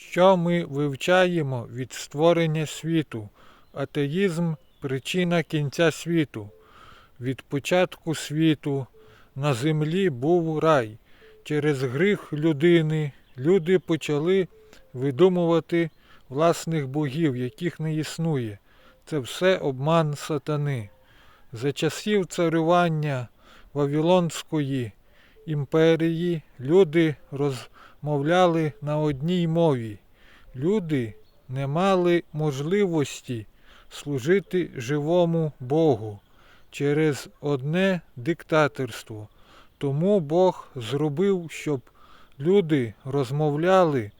Що ми вивчаємо від створення світу? Атеїзм причина кінця світу. Від початку світу на землі був рай. Через гріх людини люди почали видумувати власних богів, яких не існує. Це все обман сатани. За часів царювання Вавилонської імперії люди розмовляли на одній мові. Люди не мали можливості служити живому Богу через одне диктаторство. Тому Бог зробив, щоб люди розмовляли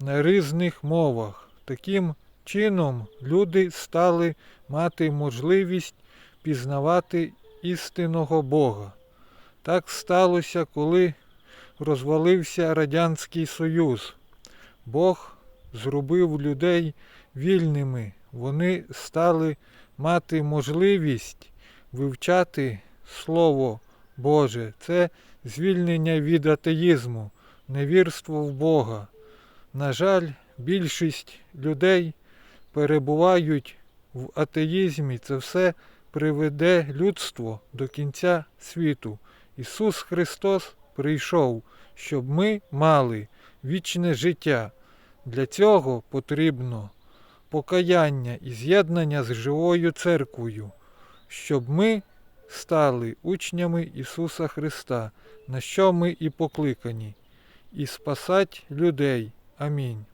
на різних мовах. Таким чином люди стали мати можливість пізнавати істинного Бога. Так сталося, коли розвалився Радянський Союз. Бог зробив людей вільними. Вони стали мати можливість вивчати Слово Боже. Це звільнення від атеїзму, невірство в Бога. На жаль, більшість людей перебувають в атеїзмі. Це все приведе людство до кінця світу. Ісус Христос прийшов, щоб ми мали вічне життя. Для цього потрібно покаяння і з'єднання з живою церквою, щоб ми стали учнями Ісуса Христа, на що ми і покликані, і спасать людей. Амінь.